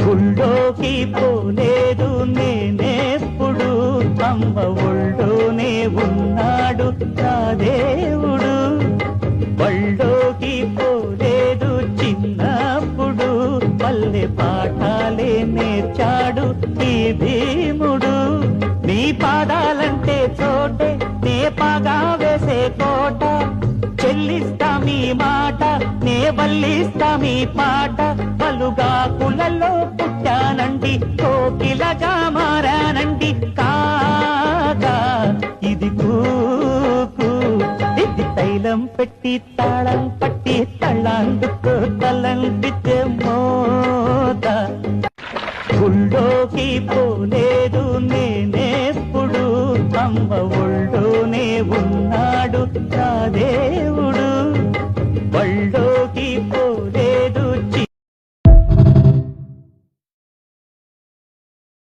గుళ్ళోకి పోలేదు నేనేప్పుడు. అమ్మ ఒళ్ళోనే ఉన్నాడు నా దేవుడు. బళ్ళోకి పోలేదు చిన్నప్పుడు. పల్లె పాఠాలే నేర్చాడు ఈ భీముడు. నీ పాదాలంటే చోటే నే పాగా వేసే కోట. చెల్లిస్తా మీ మాట నే వల్లిస్తా మీ పాట. పలుగా కులలో కోకిలగా మారానండి కాగా ఇది కూకు ఇది తైలం పెట్టి తాళం పట్టి తళ్ళాందుకు తలంటితే మోత గుళ్ళోకి పోలేదు నేనేప్పుడు అమ్మ ఒళ్ళోనే ఉన్నాడు నా